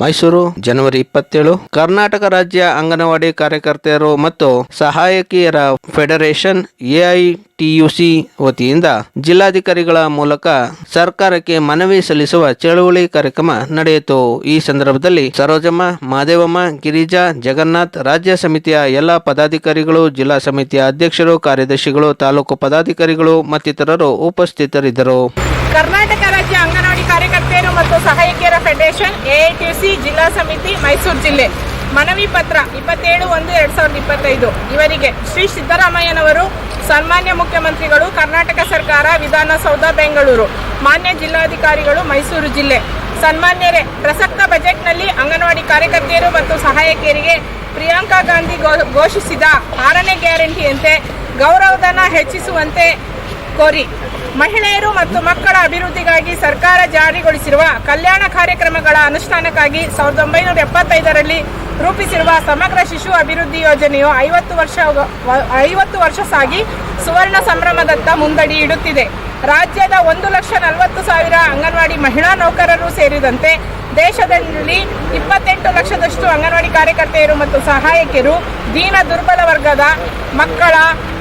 ಮೈಸೂರು, ಜನವರಿ ಇಪ್ಪತ್ತೇಳು. ಕರ್ನಾಟಕ ರಾಜ್ಯ ಅಂಗನವಾಡಿ ಕಾರ್ಯಕರ್ತೆಯರು ಮತ್ತು ಸಹಾಯಕಿಯರ ಫೆಡರೇಷನ್ ಎಐಟಿಯುಸಿ ವತಿಯಿಂದ ಜಿಲ್ಲಾಧಿಕಾರಿಗಳ ಮೂಲಕ ಸರ್ಕಾರಕ್ಕೆ ಮನವಿ ಸಲ್ಲಿಸುವ ಚಳುವಳಿ ಕಾರ್ಯಕ್ರಮ ನಡೆಯಿತು. ಈ ಸಂದರ್ಭದಲ್ಲಿ ಸರೋಜಮ್ಮ, ಮಾದೇವಮ್ಮ, ಗಿರಿಜಾ, ಜಗನ್ನಾಥ್, ರಾಜ್ಯ ಸಮಿತಿಯ ಎಲ್ಲ ಪದಾಧಿಕಾರಿಗಳು, ಜಿಲ್ಲಾ ಸಮಿತಿಯ ಅಧ್ಯಕ್ಷರು, ಕಾರ್ಯದರ್ಶಿಗಳು, ತಾಲೂಕು ಪದಾಧಿಕಾರಿಗಳು ಮತ್ತಿತರರು ಉಪಸ್ಥಿತರಿದ್ದರು. ಕರ್ನಾಟಕ ರಾಜ್ಯ ಅಂಗನವಾಡಿ ಕಾರ್ಯಕರ್ತೆಯರು ಮತ್ತು ಸಹಾಯಕಿಯರ ಫೆಡರೇಷನ್ ಎಐಟಿಸಿ ಜಿಲ್ಲಾ ಸಮಿತಿ, ಮೈಸೂರು ಜಿಲ್ಲೆ. ಮನವಿ ಪತ್ರ ಇಪ್ಪತ್ತೇಳು ಒಂದು ಎರಡ್ ಸಾವಿರದ ಇಪ್ಪತ್ತೈದು. ಇವರಿಗೆ ಶ್ರೀ ಸಿದ್ದರಾಮಯ್ಯನವರು, ಸನ್ಮಾನ್ಯ ಮುಖ್ಯಮಂತ್ರಿಗಳು, ಕರ್ನಾಟಕ ಸರ್ಕಾರ, ವಿಧಾನಸೌಧ, ಬೆಂಗಳೂರು. ಮಾನ್ಯ ಜಿಲ್ಲಾಧಿಕಾರಿಗಳು, ಮೈಸೂರು ಜಿಲ್ಲೆ. ಸನ್ಮಾನ್ಯರೇ, ಪ್ರಸಕ್ತ ಬಜೆಟ್ನಲ್ಲಿ ಅಂಗನವಾಡಿ ಕಾರ್ಯಕರ್ತೆಯರು ಮತ್ತು ಸಹಾಯಕಿಯರಿಗೆ ಪ್ರಿಯಾಂಕಾ ಗಾಂಧಿ ಘೋಷಿಸಿದ ಆರನೇ ಗ್ಯಾರಂಟಿಯಂತೆ ಗೌರವಧನ ಹೆಚ್ಚಿಸುವಂತೆ ಕೋರಿ ಮಹಿಳೆಯರು ಮತ್ತು ಮಕ್ಕಳ ಅಭಿವೃದ್ಧಿಗಾಗಿ ಸರ್ಕಾರ ಜಾರಿಗೊಳಿಸಿರುವ ಕಲ್ಯಾಣ ಕಾರ್ಯಕ್ರಮಗಳ ಅನುಷ್ಠಾನಕ್ಕಾಗಿ ಸಾವಿರದ ಒಂಬೈನೂರ ಎಪ್ಪತ್ತೈದರಲ್ಲಿ ರೂಪಿಸಿರುವ ಸಮಗ್ರ ಶಿಶು ಅಭಿವೃದ್ಧಿ ಯೋಜನೆಯು ಐವತ್ತು ವರ್ಷ ಐವತ್ತು ವರ್ಷ ಸಾಗಿ ಸುವರ್ಣ ಸಂಭ್ರಮದತ್ತ ಮುಂದಡಿ ಇಡುತ್ತಿದೆ. ರಾಜ್ಯದ ಒಂದು ಲಕ್ಷ ನಲವತ್ತು ಸಾವಿರ ಅಂಗನವಾಡಿ ಮಹಿಳಾ ನೌಕರರು ಸೇರಿದಂತೆ ದೇಶದಲ್ಲಿ ಇಪ್ಪತ್ತೆಂಟು ಲಕ್ಷದಷ್ಟು ಅಂಗನವಾಡಿ ಕಾರ್ಯಕರ್ತೆಯರು ಮತ್ತು ಸಹಾಯಕಿಯರು, ದೀನ ದುರ್ಬಲ ವರ್ಗದ ಮಕ್ಕಳ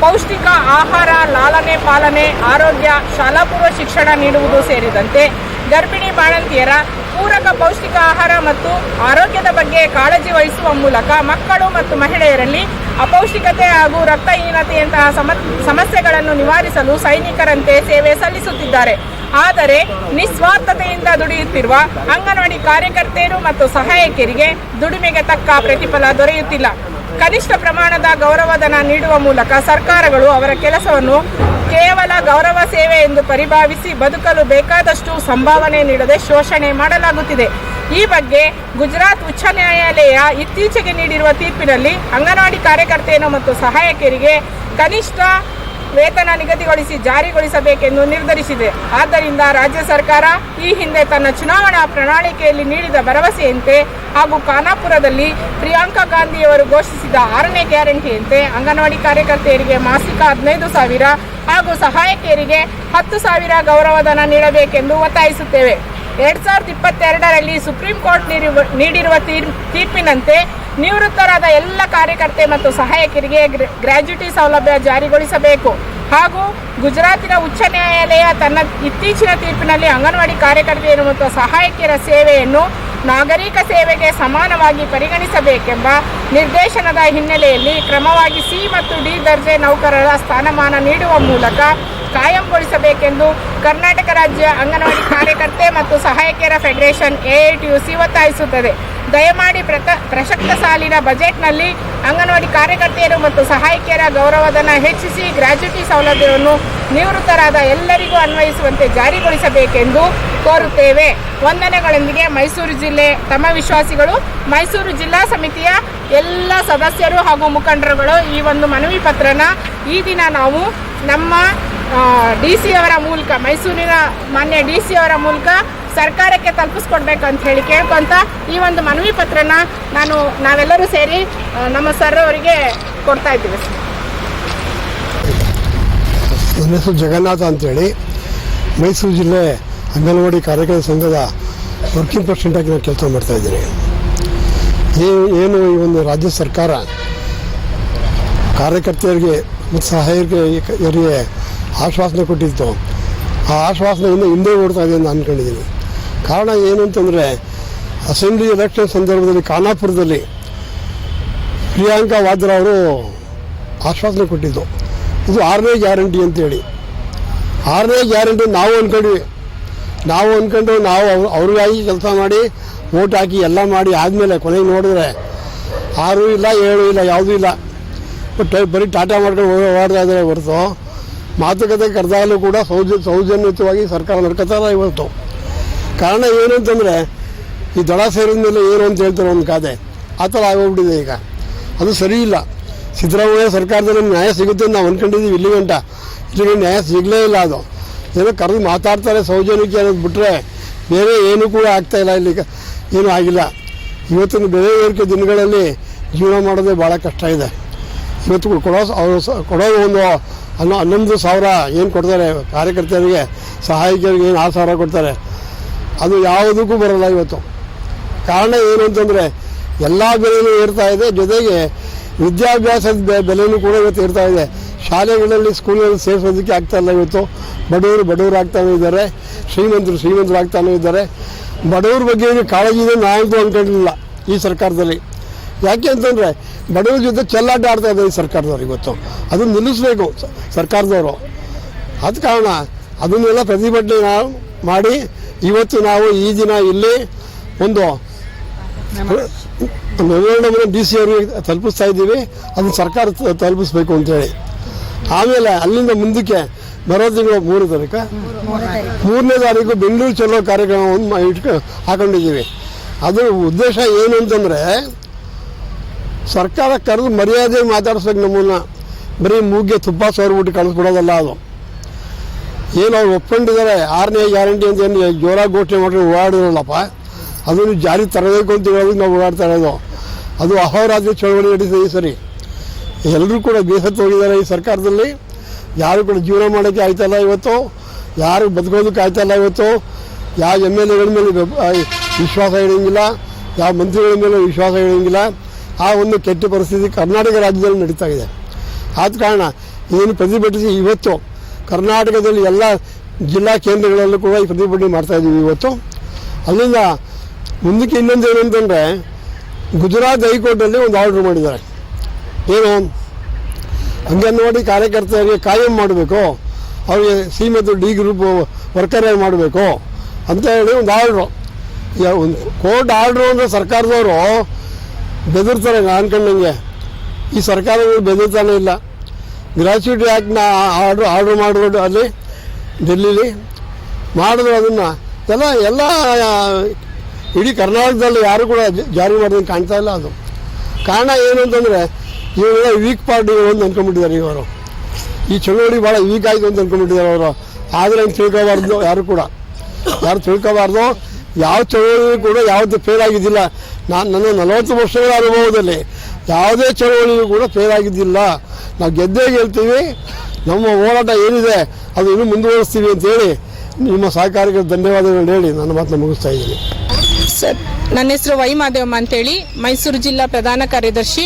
ಪೌಷ್ಟಿಕ ಆಹಾರ, ಲಾಲನೆ, ಪಾಲನೆ, ಆರೋಗ್ಯ ಶಾಲಾಪೂರ್ವ ಶಿಕ್ಷಣ ನೀಡುವುದು ಸೇರಿದಂತೆ ಗರ್ಭಿಣಿ ಬಾಣಂತಿಯರ ಪೂರಕ ಪೌಷ್ಟಿಕ ಆಹಾರ ಮತ್ತು ಆರೋಗ್ಯದ ಬಗ್ಗೆ ಕಾಳಜಿ ವಹಿಸುವ ಮೂಲಕ ಮಕ್ಕಳು ಮತ್ತು ಮಹಿಳೆಯರಲ್ಲಿ ಅಪೌಷ್ಟಿಕತೆ ಹಾಗೂ ರಕ್ತಹೀನತೆಯಂತಹ ಸಮ, ಸಮಸ್ಯೆಗಳನ್ನು ನಿವಾರಿಸಲು ಸೈನಿಕರಂತೆ ಸೇವೆ ಸಲ್ಲಿಸುತ್ತಿದ್ದಾರೆ. ಆದರೆ ನಿಸ್ವಾರ್ಥತೆಯಿಂದ ದುಡಿಯುತ್ತಿರುವ ಅಂಗನವಾಡಿ ಕಾರ್ಯಕರ್ತೆಯರು ಮತ್ತು ಸಹಾಯಕಿಯರಿಗೆ ದುಡಿಮೆಗೆ ತಕ್ಕ ಪ್ರತಿಫಲ ದೊರೆಯುತ್ತಿಲ್ಲ. ಕನಿಷ್ಠ ಪ್ರಮಾಣದ ಗೌರವಧನ ನೀಡುವ ಮೂಲಕ ಸರ್ಕಾರಗಳು ಅವರ ಕೆಲಸವನ್ನು ಕೇವಲ ಗೌರವ ಸೇವೆ ಎಂದು ಪರಿಭಾವಿಸಿ ಬದುಕಲು ಬೇಕಾದಷ್ಟು ಸಂಭಾವನೆ ನೀಡದೆ ಶೋಷಣೆ ಮಾಡಲಾಗುತ್ತಿದೆ. ಈ ಬಗ್ಗೆ ಗುಜರಾತ್ ಉಚ್ಚ ನ್ಯಾಯಾಲಯ ಇತ್ತೀಚೆಗೆ ನೀಡಿರುವ ತೀರ್ಪಿನಲ್ಲಿ ಅಂಗನವಾಡಿ ಕಾರ್ಯಕರ್ತೆಯನ್ನು ಮತ್ತು ಸಹಾಯಕಿಯರಿಗೆ ಕನಿಷ್ಠ ವೇತನ ನಿಗದಿಗೊಳಿಸಿ ಜಾರಿಗೊಳಿಸಬೇಕೆಂದು ನಿರ್ಧರಿಸಿದೆ. ಆದ್ದರಿಂದ ರಾಜ್ಯ ಸರ್ಕಾರ ಈ ಹಿಂದೆ ತನ್ನ ಚುನಾವಣಾ ಪ್ರಣಾಳಿಕೆಯಲ್ಲಿ ನೀಡಿದ ಭರವಸೆಯಂತೆ ಹಾಗೂ ಖಾನಾಪುರದಲ್ಲಿ ಪ್ರಿಯಾಂಕಾ ಗಾಂಧಿಯವರು ಘೋಷಿಸಿದ ಆರನೇ ಗ್ಯಾರಂಟಿಯಂತೆ ಅಂಗನವಾಡಿ ಕಾರ್ಯಕರ್ತೆಯರಿಗೆ ಮಾಸಿಕ ಹದಿನೈದು ಸಾವಿರ ಹಾಗೂ ಸಹಾಯಕಿಯರಿಗೆ ಹತ್ತು ಸಾವಿರ ಗೌರವಧನ ನೀಡಬೇಕೆಂದು ಒತ್ತಾಯಿಸುತ್ತೇವೆ. ಎರಡ್ ಸಾವಿರದ ಇಪ್ಪತ್ತೆರಡರಲ್ಲಿ ಸುಪ್ರೀಂ ಕೋರ್ಟ್ ನೀಡಿರುವ ನೀಡಿರುವ ತೀರ್, ತೀರ್ಪಿನಂತೆ ನಿವೃತ್ತರಾದ ಎಲ್ಲ ಕಾರ್ಯಕರ್ತೆ ಮತ್ತು ಸಹಾಯಕರಿಗೆ ಗ್ರ- ಗ್ರ್ಯಾಜುಟಿ ಸೌಲಭ್ಯ ಜಾರಿಗೊಳಿಸಬೇಕು. ಹಾಗೂ ಗುಜರಾತಿನ ಉಚ್ಚ ನ್ಯಾಯಾಲಯ ತನ್ನ ಇತ್ತೀಚಿನ ತೀರ್ಪಿನಲ್ಲಿ ಅಂಗನವಾಡಿ ಕಾರ್ಯಕರ್ತೆಯರು ಮತ್ತು ಸಹಾಯಕಿಯರ ಸೇವೆಯನ್ನು ನಾಗರಿಕ ಸೇವೆಗೆ ಸಮಾನವಾಗಿ ಪರಿಗಣಿಸಬೇಕೆಂಬ ನಿರ್ದೇಶನದ ಹಿನ್ನೆಲೆಯಲ್ಲಿ ಕ್ರಮವಾಗಿ ಸಿ ಮತ್ತು ಡಿ ದರ್ಜೆ ನೌಕರರ ಸ್ಥಾನಮಾನ ನೀಡುವ ಮೂಲಕ ಕಾಯಂಗೊಳಿಸಬೇಕೆಂದು ಕರ್ನಾಟಕ ರಾಜ್ಯ ಅಂಗನವಾಡಿ ಕಾರ್ಯಕರ್ತೆ ಮತ್ತು ಸಹಾಯಕಿಯರ ಫೆಡರೇಷನ್ ಎಐಟಿಯುಸಿ ಒತ್ತಾಯಿಸುತ್ತದೆ. ದಯಮಾಡಿ ಪ್ರತ, ಪ್ರಸಕ್ತ ಸಾಲಿನ ಬಜೆಟ್ನಲ್ಲಿ ಅಂಗನವಾಡಿ ಕಾರ್ಯಕರ್ತೆಯರು ಮತ್ತು ಸಹಾಯಕಿಯರ ಗೌರವಧನ ಹೆಚ್ಚಿಸಿ ಗ್ರಾಜ್ಯುಟಿ ಸೌಲಭ್ಯವನ್ನು ನಿವೃತ್ತರಾದ ಎಲ್ಲರಿಗೂ ಅನ್ವಯಿಸುವಂತೆ ಜಾರಿಗೊಳಿಸಬೇಕೆಂದು ಕೋರುತ್ತೇವೆ. ವಂದನೆಗಳೊಂದಿಗೆ ಮೈಸೂರು ಜಿಲ್ಲೆ, ತಮ್ಮ ವಿಶ್ವಾಸಿಗಳು, ಮೈಸೂರು ಜಿಲ್ಲಾ ಸಮಿತಿಯ ಎಲ್ಲ ಸದಸ್ಯರು ಹಾಗೂ ಮುಖಂಡರುಗಳು ಈ ಒಂದು ಮನವಿ ಪತ್ರನ ಈ ದಿನ ನಾವು ನಮ್ಮ ಡಿ ಸಿ ಅವರ ಮೂಲಕ ಮೈಸೂರಿನ ಮಾನ್ಯ ಡಿ ಸಿ ಅವರ ಮೂಲಕ ಸರ್ಕಾರಕ್ಕೆ ತಲುಪಿಸ್ಕೊಡ್ಬೇಕು ಅಂತ ಹೇಳಿ ಕೇಳ್ಕೊಂತ ಈ ಒಂದು ಮನವಿ ಪತ್ರನ ನಾನು ನಾವೆಲ್ಲರೂ ಸೇರಿ ನಮ್ಮ ಸರ್ ಅವರಿಗೆ ಕೊಡ್ತಾ ಇದ್ದೀವಿ. ನನ್ನ ಹೆಸರು ಜಗನ್ನಾಥ ಅಂತೇಳಿ. ಮೈಸೂರು ಜಿಲ್ಲೆ ಅಂಗನವಾಡಿ ಕಾರ್ಯಕ್ರಮ ಸಂಘದ ವರ್ಕಿಂಗ್ ಪ್ರೆಸಿಡೆಂಟಾಗಿ ನಾನು ಕೆಲಸ ಮಾಡ್ತಾ ಇದ್ದೀನಿ. ಏನು ಏನು ಈ ಒಂದು ರಾಜ್ಯ ಸರ್ಕಾರ ಕಾರ್ಯಕರ್ತೆಯರಿಗೆ ಮತ್ತು ಸಹಾಯಕರಿಗೆ ಆಶ್ವಾಸನೆ ಕೊಟ್ಟಿತ್ತು. ಆ ಆಶ್ವಾಸನೆ ಇನ್ನೂ ಹಿಂದೆ ಓಡ್ತಾ ಇದೆ ಅಂತ ಅಂದ್ಕೊಂಡಿದ್ದೀನಿ ಕಾರಣ ಏನು ಅಂತಂದರೆ ಅಸೆಂಬ್ಲಿ ಎಲೆಕ್ಷನ್ ಸಂದರ್ಭದಲ್ಲಿ ಖಾನಾಪುರದಲ್ಲಿ ಪ್ರಿಯಾಂಕಾ ವಾದ್ರಾ ಅವರು ಆಶ್ವಾಸನೆ ಕೊಟ್ಟಿದ್ದು. ಇದು ಆರನೇ ಗ್ಯಾರಂಟಿ ಅಂತೇಳಿ. ಆರನೇ ಗ್ಯಾರಂಟಿ ನಾವು ಅಂದ್ಕೊಂಡ್ವಿ ನಾವು ಅಂದ್ಕೊಂಡು ನಾವು ಅವರಿಗಾಗಿ ಅವ್ರಿಗಾಗಿ ಕೆಲಸ ಮಾಡಿ ಓಟ್ ಹಾಕಿ ಎಲ್ಲ ಮಾಡಿ ಆದಮೇಲೆ ಕೊನೆಗೆ ನೋಡಿದ್ರೆ ಆರು ಇಲ್ಲ, ಏಳು ಇಲ್ಲ, ಯಾವುದೂ ಇಲ್ಲ. ಬಟ್ ಬರೀ ಟಾಟಾ ಮಾಡ್ಕೊಂಡು ಓ- ಓಡ್ತಾ ಇದ್ದಾರೆ ಹೊರತು ಮಾತುಕತೆ ಕರೆದಾಗಲೂ ಕೂಡ ಸೌಜ ಸೌಜನ್ಯಯುತವಾಗಿ ಸರ್ಕಾರ ನಡ್ಕೋತಾರ ಇವತ್ತು ಕಾರಣ ಏನು ಅಂತಂದರೆ, ಈ ದಳ ಸೇರಿದ ಮೇಲೆ ಏನು ಅಂತ ಹೇಳ್ತಾರೆ ಒಂದು ಕಾದೆ ಆ ಥರ ಆಗೋಗ್ಬಿಟ್ಟಿದೆ ಈಗ. ಅದು ಸರಿ ಇಲ್ಲ. ಸಿದ್ದರಾಮಯ್ಯ ಸರ್ಕಾರದಲ್ಲಿ ನ್ಯಾಯ ಸಿಗುತ್ತೆ ಅಂತ ನಾವು ಅಂದ್ಕೊಂಡಿದ್ದೀವಿ ಇಲ್ಲಿ ಗಂಟ ಇಲ್ಲಿ ನ್ಯಾಯ ಸಿಗಲೇ ಇಲ್ಲ ಅದು. ಏನೋ ಕರೆದು ಮಾತಾಡ್ತಾರೆ ಸೌಜನ್ಯಕ್ಕೆ ಅನ್ನೋದು ಬಿಟ್ಟರೆ ಬೇರೆ ಏನೂ ಕೂಡ ಆಗ್ತಾ ಇಲ್ಲ ಇಲ್ಲಿ ಏನೂ ಆಗಿಲ್ಲ. ಇವತ್ತಿನ ಬೆಳೆ ಏರಿಕೆ ದಿನಗಳಲ್ಲಿ ಜೀವನ ಮಾಡೋದೇ ಭಾಳ ಕಷ್ಟ ಇದೆ. ಇವತ್ತು ಕೊಡೋ ಅವರು ಕೊಡೋ ಒಂದು ಹನ್ನೊ, ಹನ್ನೊಂದು ಸಾವಿರ ಏನು ಕೊಡ್ತಾರೆ ಕಾರ್ಯಕರ್ತರಿಗೆ ಸಹಾಯಕರಿಗೆ ಏನು ಆರು ಸಾವಿರ ಕೊಡ್ತಾರೆ. ಅದು ಯಾವುದಕ್ಕೂ ಬರಲ್ಲ ಇವತ್ತು. ಕಾರಣ ಏನು ಅಂತಂದರೆ, ಎಲ್ಲ ಬೆಲೆಯೂ ಏರ್ತಾ ಇದೆ. ಜೊತೆಗೆ ವಿದ್ಯಾಭ್ಯಾಸದ ಬೆಲೆಯೂ ಕೂಡ ಇವತ್ತು ಏರ್ತಾ ಇದೆ. ಶಾಲೆಗಳಲ್ಲಿ ಸ್ಕೂಲ್ಗಳಲ್ಲಿ ಸೇರಿಸೋದಕ್ಕೆ ಆಗ್ತಾ ಇಲ್ಲ ಇವತ್ತು. ಬಡವರು ಬಡವರು ಆಗ್ತಾನೂ ಇದ್ದಾರೆ. ಶ್ರೀಮಂತರು ಶ್ರೀಮಂತರು ಆಗ್ತಾನೂ ಇದ್ದಾರೆ. ಬಡವ್ರ ಬಗ್ಗೆ ಕಾಳಜಿ ಇದೆ ನಾವಂತೂ ಅಂದ್ಕೊಂಡಿಲ್ಲ ಈ ಸರ್ಕಾರದಲ್ಲಿ. ಯಾಕೆ ಅಂತಂದರೆ, ಬಡವ್ರ ಜೊತೆ ಚೆಲ್ಲಾಟ ಆಡ್ತಾ ಇದೆ ಈ ಸರ್ಕಾರದವ್ರು ಇವತ್ತು. ಅದನ್ನು ನಿಲ್ಲಿಸಬೇಕು ಸರ್ಕಾರದವರು. ಆದ ಕಾರಣ, ಅದನ್ನೆಲ್ಲ ಪ್ರತಿಭಟನೆ ನಾವು ಮಾಡಿ ಇವತ್ತು ನಾವು ಈ ದಿನ ಇಲ್ಲಿ ಒಂದು ಮೆಮೋರಂಡಮ್ನ ಡಿ ಸಿ ಅವರಿಗೆ ತಲುಪಿಸ್ತಾ ಇದ್ದೀವಿ. ಅದನ್ನು ಸರ್ಕಾರ ತಲುಪಿಸ್ಬೇಕು ಅಂತೇಳಿ. ಆಮೇಲೆ ಅಲ್ಲಿಂದ ಮುಂದಕ್ಕೆ ಬರೋ ತಿಂಗಳು ಮೂರು ತಾರೀಕು. ಮೂರನೇ ತಾರೀಕು ಬೆಂಗಳೂರು ಚಲೋ ಕಾರ್ಯಕ್ರಮವನ್ನು ಇಟ್ಕೊ ಹಾಕೊಂಡಿದ್ದೀವಿ. ಅದು ಉದ್ದೇಶ ಏನು ಅಂತಂದರೆ, ಸರ್ಕಾರ ಕರೆದು ಮರ್ಯಾದೆ ಮಾತಾಡಿಸ್ಬೇಕು ನಮ್ಮನ್ನು ಬರೀ ಮೂಗ್ಗೆ ತುಪ್ಪ ಸೋರ್ಬಿಟ್ಟು ಕಳಿಸ್ಬಿಡೋದಲ್ಲ ಅದು. ಏನು ಅವ್ರು ಒಪ್ಕೊಂಡಿದ್ದಾರೆ ಆರನೇ ಗ್ಯಾರಂಟಿ ಅಂತ ಏನು ಜೋರಾಗಿ ಘೋಷಣೆ ಮಾಡಿ ಓಡಾಡಿರಲ್ಲಪ್ಪ. ಅದನ್ನು ಜಾರಿ ತರಬೇಕು ಅಂತ ಹೇಳೋದಕ್ಕೆ ನಾವು ಓಡಾಡ್ತಾ ಇರೋದು. ಅದು ಅಹೋರಾತ್ರಿ ಚಳವಳಿ ನಡೀತದೆ ಈ ಸರಿ. ಎಲ್ಲರೂ ಕೂಡ ಬೇಸತ್ತು ಹೋಗಿದ್ದಾರೆ ಈ ಸರ್ಕಾರದಲ್ಲಿ. ಯಾರು ಕೂಡ ಜೀವನ ಮಾಡೋಕ್ಕೆ ಆಯ್ತಲ್ಲ ಇವತ್ತು. ಯಾರು ಬದುಕೋದಕ್ಕೆ ಆಯ್ತಲ್ಲ ಇವತ್ತು. ಯಾವ ಎಂ ಎಲ್ ಎಗಳ ಮೇಲೆ ವಿಶ್ವಾಸ ಇಡೋಂಗಿಲ್ಲ. ಯಾವ ಮಂತ್ರಿಗಳ ಮೇಲೆ ವಿಶ್ವಾಸ ಇಡೋಂಗಿಲ್ಲ. ಆ ಒಂದು ಕೆಟ್ಟ ಪರಿಸ್ಥಿತಿ ಕರ್ನಾಟಕ ರಾಜ್ಯದಲ್ಲಿ ನಡೀತಾ ಇದೆ. ಆದ ಕಾರಣ, ಇದನ್ನು ಪ್ರತಿಭಟಿಸಿ ಇವತ್ತು ಕರ್ನಾಟಕದಲ್ಲಿ ಎಲ್ಲ ಜಿಲ್ಲಾ ಕೇಂದ್ರಗಳಲ್ಲೂ ಕೂಡ ಈ ಪ್ರತಿಭಟನೆ ಮಾಡ್ತಾ ಇದ್ದೀವಿ ಇವತ್ತು. ಅಲ್ಲಿಂದ ಮುಂದಕ್ಕೆ ಇನ್ನೊಂದು ಏನು ಅಂತಂದರೆ ಗುಜರಾತ್ ಹೈಕೋರ್ಟಲ್ಲಿ ಒಂದು ಆರ್ಡ್ರ್ ಮಾಡಿದ್ದಾರೆ. ಏನು? ಅಂಗನವಾಡಿ ಕಾರ್ಯಕರ್ತರಿಗೆ ಕಾಯಂ ಮಾಡಬೇಕು. ಅವರಿಗೆ ಸಿ ಡಿ ಗ್ರೂಪ್ ವರ್ಕರ್ ಮಾಡಬೇಕು ಅಂತ ಹೇಳಿ ಒಂದು ಆರ್ಡ್ರು. ಒಂದು ಕೋರ್ಟ್ ಆರ್ಡ್ರು ಅಂದರೆ ಸರ್ಕಾರದವರು ಬೆದರ್ತಾರೆ ಅನ್ಕೊಂಡಂಗೆ. ಈ ಸರ್ಕಾರಗಳು ಬೆದರ್ತಾನೆ ಇಲ್ಲ. ಗ್ರಾಚ್ಯುಟಿ ಆ್ಯಕ್ಟ್ನ ಆರ್ಡ್ರ್ ಆರ್ಡ್ರ್ ಮಾಡಿದ್ರು ಅಲ್ಲಿ, ದಿಲ್ಲೀಲಿ. ಮಾಡಿದ್ರು ಅದನ್ನು, ಎಲ್ಲ ಎಲ್ಲ, ಇಡೀ ಕರ್ನಾಟಕದಲ್ಲಿ ಯಾರು ಕೂಡ ಜಾರಿ ಮಾಡೋದನ್ನು ಕಾಣ್ತಾ ಇಲ್ಲ ಅದು. ಕಾರಣ ಏನು ಅಂತಂದರೆ, ಇವರೆಲ್ಲ ವೀಕ್ ಪಾರ್ಟಿ ಅಂತ ಅಂದ್ಕೊಂಡ್ಬಿಟ್ಟಿದ್ದಾರೆ ಇವರು. ಈ ಚಳುವಳಿ ಭಾಳ ವೀಕ್ ಆಯಿತು ಅಂತ ಅಂದ್ಕೊಂಡ್ಬಿಟ್ಟಿದ್ದಾರೆ ಅವರು. ಆದರೆ ಹಂಗೆ ತಿಳ್ಕೊಬಾರ್ದು ಯಾರು ಕೂಡ. ಯಾರು ತಿಳ್ಕೊಬಾರ್ದು, ಯಾವ ಚಳುವಳಿ ಕೂಡ ಯಾವುದು ಫೇಲ್ ಆಗಿದ್ದಿಲ್ಲ. ನಾನು, ನನ್ನ ನಲವತ್ತು ವರ್ಷಗಳ ಅನುಭವದಲ್ಲಿ ಯಾವುದೇ ಚಳುವಳಿಯೂ ಕೂಡ ಫೇಲ್ ಆಗಿದ್ದಿಲ್ಲ. ನಾವು ಗೆದ್ದೇ ಗೆಲ್ತೀವಿ. ನಮ್ಮ ಹೋರಾಟ ಏನಿದೆ ಅದು ಇನ್ನೂ ಮುಂದುವರಿಸ್ತೀವಿ ಅಂತೇಳಿ ನಿಮ್ಮ ಸಹಕಾರಕ್ಕೆ ಧನ್ಯವಾದಗಳು ಹೇಳಿ ನನ್ನ ಮಾತನ್ನ ಮುಗಿಸ್ತಾ ಇದ್ದೀನಿ. ಸರ್, ನನ್ನ ಹೆಸರು ವೈ ಮಾದೇವಮ್ಮ ಅಂತೇಳಿ, ಮೈಸೂರು ಜಿಲ್ಲಾ ಪ್ರಧಾನ ಕಾರ್ಯದರ್ಶಿ.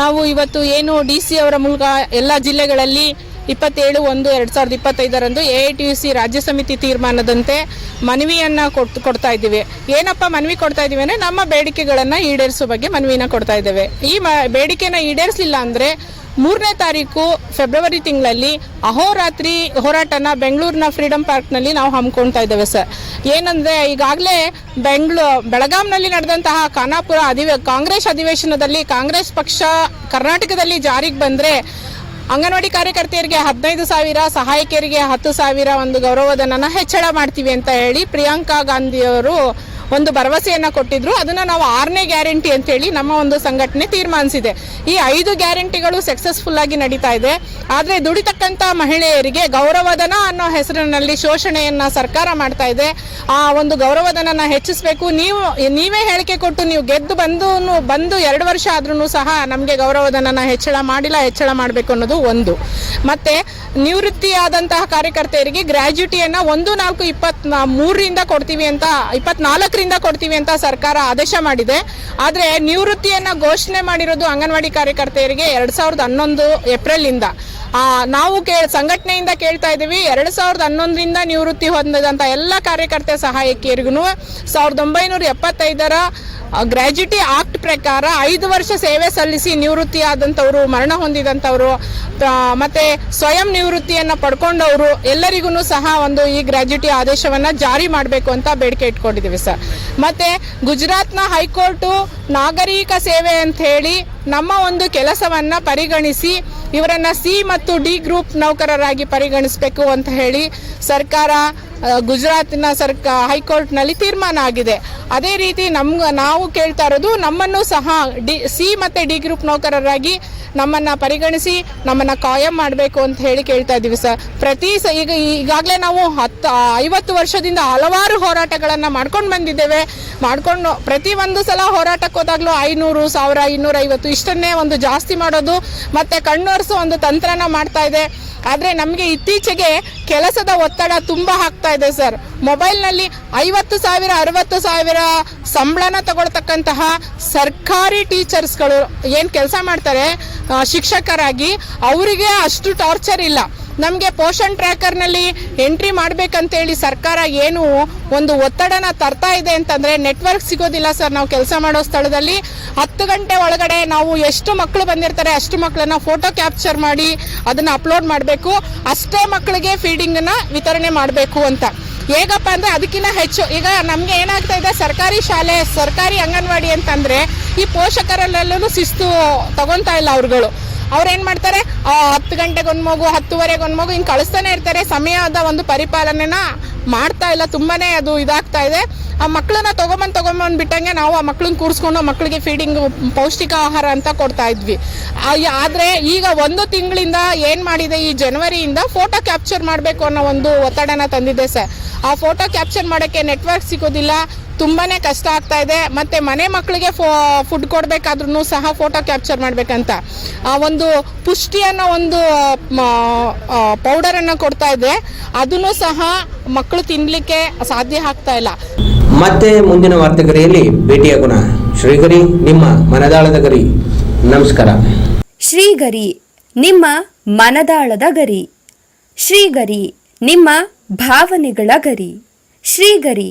ನಾವು ಇವತ್ತು ಏನು ಡಿ ಸಿ ಅವರ ಮೂಲಕ ಎಲ್ಲ ಜಿಲ್ಲೆಗಳಲ್ಲಿ ಇಪ್ಪತ್ತೇಳು ಒಂದು ಎರಡು ಸಾವಿರದ ಇಪ್ಪತ್ತೈದರಂದು A I T U C ರಾಜ್ಯ ಸಮಿತಿ ತೀರ್ಮಾನದಂತೆ ಮನವಿಯನ್ನು ಕೊಟ್ಟು ಕೊಡ್ತಾ ಇದ್ದೀವಿ. ಏನಪ್ಪ ಮನವಿ ಕೊಡ್ತಾ ಇದ್ದೀವಿ ಅಂದರೆ ನಮ್ಮ ಬೇಡಿಕೆಗಳನ್ನು ಈಡೇರಿಸೋ ಬಗ್ಗೆ ಮನವಿನ ಕೊಡ್ತಾ ಇದ್ದೇವೆ. ಈ ಮ ಬೇಡಿಕೆನ ಈಡೇರಿಸಲಿಲ್ಲ ಅಂದರೆ ಮೂರನೇ ತಾರೀಕು ಫೆಬ್ರವರಿ ತಿಂಗಳಲ್ಲಿ ಅಹೋರಾತ್ರಿ ಹೋರಾಟನ ಬೆಂಗಳೂರಿನ ಫ್ರೀಡಂ ಪಾರ್ಕ್ನಲ್ಲಿ ನಾವು ಹಮ್ಮಿಕೊಳ್ತಾ ಇದ್ದೇವೆ, ಸರ್. ಏನಂದರೆ, ಈಗಾಗಲೇ ಬೆಂಗಳೂ, ಬೆಳಗಾಂನಲ್ಲಿ ನಡೆದಂತಹ ಖಾನಾಪುರ ಅಧಿವೇ, ಕಾಂಗ್ರೆಸ್ ಅಧಿವೇಶನದಲ್ಲಿ ಕಾಂಗ್ರೆಸ್ ಪಕ್ಷ ಕರ್ನಾಟಕದಲ್ಲಿ ಜಾರಿಗೆ ಬಂದರೆ ಅಂಗನವಾಡಿ ಕಾರ್ಯಕರ್ತೆಯರಿಗೆ ಹದಿನೈದು ಸಾವಿರ, ಸಹಾಯಕಿಯರಿಗೆ ಹತ್ತು ಸಾವಿರ ಒಂದು ಗೌರವಧನನ ಹೆಚ್ಚಳ ಮಾಡ್ತೀವಿ ಅಂತ ಹೇಳಿ ಪ್ರಿಯಾಂಕಾ ಗಾಂಧಿಯವರು ಒಂದು ಭರವಸೆಯನ್ನು ಕೊಟ್ಟಿದ್ರು. ಅದನ್ನು ನಾವು ಆರನೇ ಗ್ಯಾರಂಟಿ ಅಂತೇಳಿ ನಮ್ಮ ಒಂದು ಸಂಘಟನೆ ತೀರ್ಮಾನಿಸಿದೆ. ಈ ಐದು ಗ್ಯಾರಂಟಿಗಳು ಸಕ್ಸಸ್ಫುಲ್ ಆಗಿ ನಡೀತಾ ಇದೆ. ಆದರೆ ದುಡಿತಕ್ಕಂಥ ಮಹಿಳೆಯರಿಗೆ ಗೌರವಧನ ಅನ್ನೋ ಹೆಸರಿನಲ್ಲಿ ಶೋಷಣೆಯನ್ನು ಸರ್ಕಾರ ಮಾಡ್ತಾ ಇದೆ. ಆ ಒಂದು ಗೌರವಧನನ ಹೆಚ್ಚಿಸಬೇಕು. ನೀವು, ನೀವೇ ಹೇಳಿಕೆ ಕೊಟ್ಟು ನೀವು ಗೆದ್ದು ಬಂದು ಬಂದು ಎರಡು ವರ್ಷ ಆದ್ರೂ ಸಹ ನಮಗೆ ಗೌರವಧನನ ಹೆಚ್ಚಳ ಮಾಡಿಲ್ಲ, ಹೆಚ್ಚಳ ಮಾಡಬೇಕು ಅನ್ನೋದು ಒಂದು. ಮತ್ತೆ ನಿವೃತ್ತಿಯಾದಂತಹ ಕಾರ್ಯಕರ್ತೆಯರಿಗೆ ಗ್ರ್ಯಾಜುಟಿಯನ್ನು ಒಂದು ನಾಲ್ಕು ಇಪ್ಪತ್ ಮೂರರಿಂದ ಕೊಡ್ತೀವಿ ಅಂತ ಇಪ್ಪತ್ನಾಲ್ಕರಿಂದ ಕೊಡ್ತೀವಿ ಅಂತ ಸರ್ಕಾರ ಆದೇಶ ಮಾಡಿದೆ. ಆದರೆ ನಿವೃತ್ತಿಯನ್ನು ಘೋಷಣೆ ಮಾಡಿರೋದು ಅಂಗನವಾಡಿ ಕಾರ್ಯಕರ್ತೆಯರಿಗೆ ಎರಡು ಸಾವಿರದ ಹನ್ನೊಂದು ಏಪ್ರಿಲಿಂದ ನಾವು ಕೇ, ಸಂಘಟನೆಯಿಂದ ಕೇಳ್ತಾ ಇದ್ದೀವಿ, ಎರಡು ಸಾವಿರದ ಹನ್ನೊಂದರಿಂದ ನಿವೃತ್ತಿ ಹೊಂದಿದಂಥ ಎಲ್ಲ ಕಾರ್ಯಕರ್ತೆ ಸಹಾಯಕಿಯರಿಗೂ ಸಾವಿರದ ಒಂಬೈನೂರ ಎಪ್ಪತ್ತೈದರ ಗ್ರ್ಯಾಜುಟಿ ಆಕ್ಟ್ ಪ್ರಕಾರ ಐದು ವರ್ಷ ಸೇವೆ ಸಲ್ಲಿಸಿ ನಿವೃತ್ತಿ ಆದಂಥವ್ರು ಮರಣ ಹೊಂದಿದಂಥವ್ರು ಮತ್ತೆ ಸ್ವಯಂ ನಿವೃತ್ತಿಯನ್ನು ಪಡ್ಕೊಂಡವರು ಎಲ್ಲರಿಗೂ ಸಹ ಒಂದು ಈ ಗ್ರಾಜ್ಯುಟಿ ಆದೇಶವನ್ನು ಜಾರಿ ಮಾಡಬೇಕು ಅಂತ ಬೇಡಿಕೆ ಇಟ್ಕೊಂಡಿದ್ದೀವಿ ಸರ್. ಮತ್ತೆ ಗುಜರಾತ್ನ ಹೈಕೋರ್ಟು ನಾಗರಿಕ ಸೇವೆ ಅಂತ ಹೇಳಿ ನಮ್ಮ ಒಂದು ಕೆಲಸವನ್ನ ಪರಿಗಣಿಸಿ ಇವರನ್ನು ಸಿ ಮತ್ತು ಡಿ ಗ್ರೂಪ್ ನೌಕರರಾಗಿ ಪರಿಗಣಿಸಬೇಕು ಅಂತ ಹೇಳಿ ಸರ್ಕಾರ ಗುಜರಾತಿನ ಸರ್ಕ ಹೈಕೋರ್ಟ್ನಲ್ಲಿ ತೀರ್ಮಾನ ಆಗಿದೆ. ಅದೇ ರೀತಿ ನಮ್ಗೆ, ನಾವು ಕೇಳ್ತಾ ಇರೋದು ನಮ್ಮನ್ನು ಸಹ ಡಿ, ಸಿ ಮತ್ತು ಡಿ ಗ್ರೂಪ್ ನೌಕರರಾಗಿ ನಮ್ಮನ್ನು ಪರಿಗಣಿಸಿ ನಮ್ಮನ್ನು ಕಾಯಂ ಮಾಡಬೇಕು ಅಂತ ಹೇಳಿ ಕೇಳ್ತಾ ಇದ್ದೀವಿ ಸರ್. ಪ್ರತಿ ಸ, ಈಗ, ಈಗಾಗಲೇ ನಾವು ಹತ್ತು, ಐವತ್ತು ವರ್ಷದಿಂದ ಹಲವಾರು ಹೋರಾಟಗಳನ್ನು ಮಾಡ್ಕೊಂಡು ಬಂದಿದ್ದೇವೆ. ಮಾಡ್ಕೊಂಡು ಪ್ರತಿ ಒಂದು ಸಲ ಹೋರಾಟಕ್ಕೆ ಹೋದಾಗಲೂ ಐನೂರು, ಸಾವಿರ, ಇನ್ನೂರೈವತ್ತು ಇಷ್ಟನ್ನೇ ಒಂದು ಜಾಸ್ತಿ ಮಾಡೋದು, ಮತ್ತು ಕಣ್ಣೊರೆಸೋ ಒಂದು ತಂತ್ರನ ಮಾಡ್ತಾ ಇದೆ. ಆದರೆ ನಮಗೆ ಇತ್ತೀಚೆಗೆ ಕೆಲಸದ ಒತ್ತಡ ತುಂಬ ಆಗ್ತಾ ಇದೆ ಸರ್. ಮೊಬೈಲ್ನಲ್ಲಿ ಐವತ್ತು ಸಾವಿರ, ಅರವತ್ತು ಸಾವಿರ ಸಂಬಳನ ತಗೊಳ್ತಕ್ಕಂತಹ ಸರ್ಕಾರಿ ಟೀಚರ್ಸ್ಗಳು ಏನು ಕೆಲಸ ಮಾಡ್ತಾರೆ ಶಿಕ್ಷಕರಾಗಿ ಅವರಿಗೆ ಅಷ್ಟು ಟಾರ್ಚರ್ ಇಲ್ಲ. ನಮಗೆ ಪೋಷಣ್ ಟ್ರ್ಯಾಕರ್ನಲ್ಲಿ ಎಂಟ್ರಿ ಮಾಡಬೇಕಂತೇಳಿ ಸರ್ಕಾರ ಏನು ಒಂದು ಒತ್ತಡನ ತರ್ತಾ ಇದೆ ಅಂತಂದರೆ ನೆಟ್ವರ್ಕ್ ಸಿಗೋದಿಲ್ಲ ಸರ್. ನಾವು ಕೆಲಸ ಮಾಡೋ ಸ್ಥಳದಲ್ಲಿ ಹತ್ತು ಗಂಟೆ ಒಳಗಡೆ ನಾವು ಎಷ್ಟು ಮಕ್ಕಳು ಬಂದಿರ್ತಾರೆ ಅಷ್ಟು ಮಕ್ಕಳನ್ನ ಫೋಟೋ ಕ್ಯಾಪ್ಚರ್ ಮಾಡಿ ಅದನ್ನು ಅಪ್ಲೋಡ್ ಮಾಡಬೇಕು. ಅಷ್ಟೇ ಮಕ್ಕಳಿಗೆ ಫೀಡಿಂಗನ್ನು ವಿತರಣೆ ಮಾಡಬೇಕು ಅಂತ. ಹೇಗಪ್ಪ ಅಂದರೆ ಅದಕ್ಕಿಂತ ಹೆಚ್ಚು ಈಗ ನಮಗೆ ಏನಾಗ್ತಾ ಇದೆ ಸರ್ಕಾರಿ ಶಾಲೆ, ಸರ್ಕಾರಿ ಅಂಗನವಾಡಿ ಅಂತಂದರೆ ಈ ಪೋಷಕರಲ್ಲೆಲ್ಲೂ ಶಿಸ್ತು ತಗೊತಾ ಇಲ್ಲ ಅವ್ರುಗಳು. ಅವ್ರು ಏನು ಮಾಡ್ತಾರೆ? ಹತ್ತು ಗಂಟೆಗೆ ಒಂದು ಮಗು ಹತ್ತುವರೆಗೊಂದು ಮಗು, ಹಿಂಗೆ ಕಳಿಸ್ತಾನೆ ಇರ್ತಾರೆ. ಸಮಯದ ಒಂದು ಪರಿಪಾಲನೆನ ಮಾಡ್ತಾ ಇಲ್ಲ. ತುಂಬಾನೇ ಅದು ಇದಾಗ್ತಾ ಇದೆ. ಆ ಮಕ್ಕಳನ್ನ ತಗೊಂಬಂದು ತಗೊಂಬಂದು ಬಿಟ್ಟಂಗೆ ನಾವು ಆ ಮಕ್ಕಳನ್ನ ಕೂರಿಸ್ಕೊಂಡು ಮಕ್ಕಳಿಗೆ ಫೀಡಿಂಗ್, ಪೌಷ್ಟಿಕ ಆಹಾರ ಅಂತ ಕೊಡ್ತಾ ಇದ್ವಿ. ಆದ್ರೆ ಈಗ ಒಂದು ತಿಂಗಳಿಂದ ಏನು ಮಾಡಿದೆ? ಈ ಜನವರಿಯಿಂದ ಫೋಟೋ ಕ್ಯಾಪ್ಚರ್ ಮಾಡಬೇಕು ಅನ್ನೋ ಒಂದು ಒತ್ತಡನ ತಂದಿದೆ ಸರ್. ಆ ಫೋಟೋ ಕ್ಯಾಪ್ಚರ್ ಮಾಡೋಕ್ಕೆ ನೆಟ್ವರ್ಕ್ ಸಿಗೋದಿಲ್ಲ. ತುಂಬಾನೇ ಕಷ್ಟ ಆಗ್ತಾ ಇದೆ. ಮತ್ತೆ ಮನೆ ಮಕ್ಕಳಿಗೆ ಫೋ ಫುಡ್ ಕೊಡಬೇಕಾದ್ರೂ ಸಹ ಫೋಟೋ ಕ್ಯಾಪ್ಚರ್ ಮಾಡಬೇಕಂತ. ಆ ಒಂದು ಪುಷ್ಟಿ ಅನ್ನೋ ಒಂದು ಪೌಡರನ್ನು ಕೊಡ್ತಾ ಇದೆ. ಅದನ್ನು ಸಹ ಮಕ್ಕಳು ತಿನ್ನಲಿಕ್ಕೆ ಸಾಧ್ಯ ಆಗ್ತಾ ಇಲ್ಲ. ಮತ್ತೆ ಮುಂದಿನ ವಾರ್ತೆಗರಿಯಲ್ಲಿ ಭೇಟಿಯಾಗೋಣ ಶ್ರೀಗರಿ ನಿಮ್ಮ ಮನದಾಳದ ಗರಿ. ನಮಸ್ಕಾರ. ಶ್ರೀಗರಿ ನಿಮ್ಮ ಮನದಾಳದ ಗರಿ. ಶ್ರೀಗರಿ ನಿಮ್ಮ ಭಾವನೆಗಳ ಗರಿ. ಶ್ರೀಗರಿ